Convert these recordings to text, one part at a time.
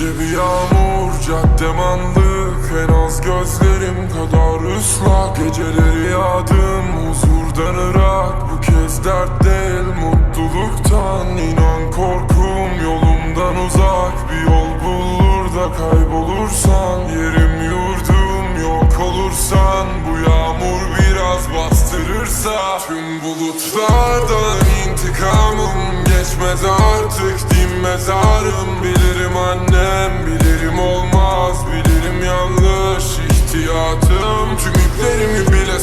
bir yağmur caddem anlık En az gözlerim kadar ıslak. Geceleri yağdım huzurdan ırak. Bu kez dert değil mutluluktan. İnan korkum yolumdan uzak. Bir yol bulur da kaybolursan. Yerim yurdum yok olursan. Bu yağmur biraz bastırırsa. Tüm bulutlardan intikamım. Geçmez artık din mezarım Bilirim annem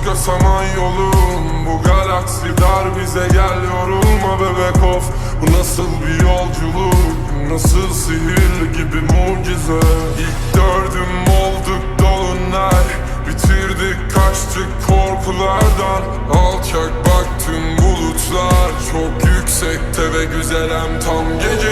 Başka saman yolum. Bu galaksi dar bize gel yorulma bebek of. Bu nasıl bir yolculuk? Nasıl sihir gibi mucize? İlk dördüm olduk dolunay. Bitirdik kaçtık korkulardan. Alçak bak tüm bulutlar. Çok yüksekte ve güzelem Tam gecenin